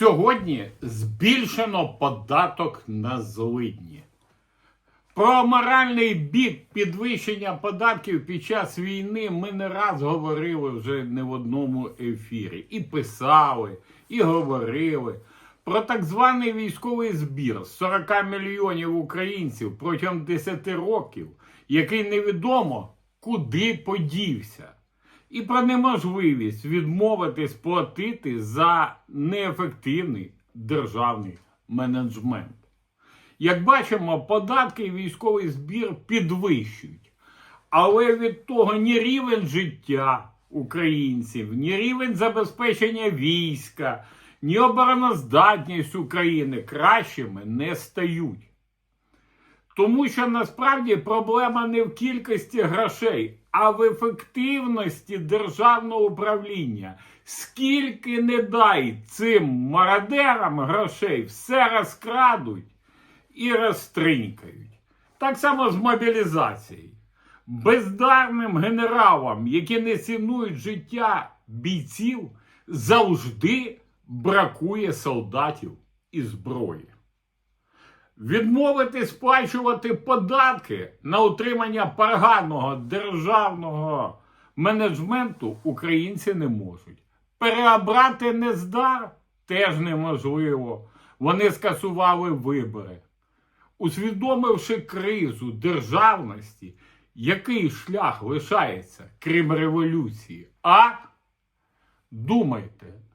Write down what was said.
Сьогодні збільшено податок на злидні. Про моральний бік підвищення податків під час війни ми не раз говорили вже не в одному ефірі. І писали, і говорили про так званий військовий збір з 40 мільйонів українців протягом 10 років, який невідомо куди подівся і про неможливість відмовитись платити за неефективний державний менеджмент. Як бачимо, податки і військовий збір підвищують, але від того ні рівень життя українців, ні рівень забезпечення війська, ні обороноздатність України кращими не стають. Тому що насправді проблема не в кількості грошей, а в ефективності державного управління. Скільки не дай цим мародерам грошей, все розкрадуть і розтринькають. Так само з мобілізацією. Бездарним генералам, які не цінують життя бійців, завжди бракує солдатів і зброї. Відмовити сплачувати податки на утримання поганого державного менеджменту українці не можуть. Переобрати нездар теж неможливо. Вони скасували вибори. Усвідомивши кризу державності, який шлях лишається, крім революції? А думайте,